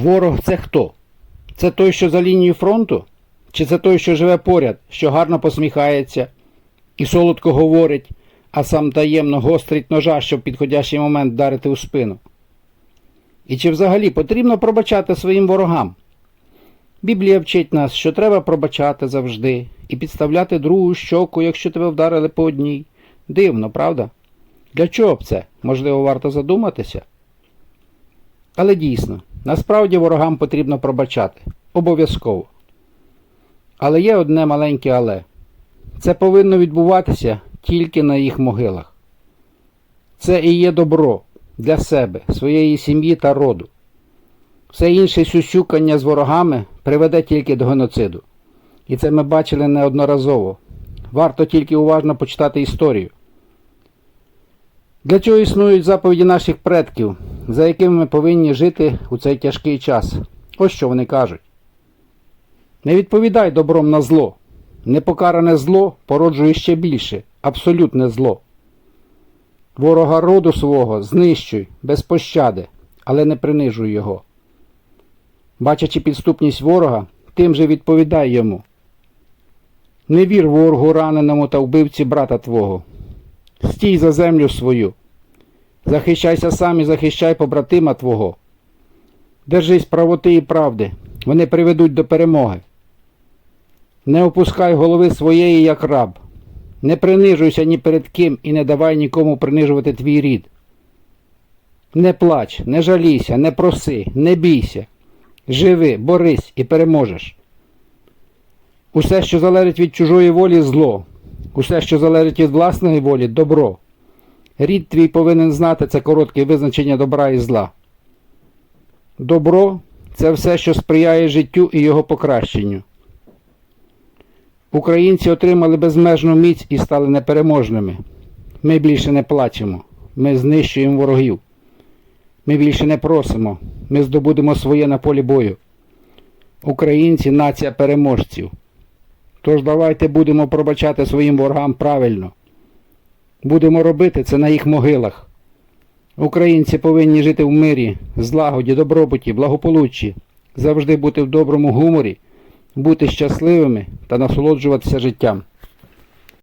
Ворог це хто? Це той, що за лінією фронту? Чи це той, що живе поряд, що гарно посміхається і солодко говорить, а сам таємно гострить ножа, щоб в підходящий момент вдарити у спину? І чи взагалі потрібно пробачати своїм ворогам? Біблія вчить нас, що треба пробачати завжди і підставляти другу щоку, якщо тебе вдарили по одній. Дивно, правда? Для чого б це? Можливо, варто задуматися? Але дійсно, насправді ворогам потрібно пробачати. Обов'язково. Але є одне маленьке але. Це повинно відбуватися тільки на їх могилах. Це і є добро для себе, своєї сім'ї та роду. Все інше сюсюкання з ворогами приведе тільки до геноциду. І це ми бачили неодноразово. Варто тільки уважно почитати історію. Для чого існують заповіді наших предків, за якими ми повинні жити у цей тяжкий час? Ось що вони кажуть. Не відповідай добром на зло. Непокаране зло породжує ще більше, абсолютне зло. Ворога роду свого знищуй без пощади, але не принижуй його. Бачачи підступність ворога, тим же відповідай йому. Не вір ворогу раненому та вбивці брата твого. Стій за землю свою. Захищайся сам і захищай побратима твого. Держись правоти і правди, вони приведуть до перемоги. Не опускай голови своєї, як раб. Не принижуйся ні перед ким і не давай нікому принижувати твій рід. Не плач, не жалійся, не проси, не бійся. Живи, борись і переможеш. Усе, що залежить від чужої волі, зло. Усе, що залежить від власної волі, добро. Рід твій повинен знати це коротке визначення добра і зла. Добро це все, що сприяє життю і його покращенню. Українці отримали безмежну міць і стали непереможними. Ми більше не плачемо, ми знищуємо ворогів. Ми більше не просимо, ми здобудемо своє на полі бою. Українці нація переможців. Тож давайте будемо пробачати своїм ворогам правильно. Будемо робити це на їх могилах. Українці повинні жити в мирі, злагоді, добробуті, благополуччі, завжди бути в доброму гуморі, бути щасливими та насолоджуватися життям.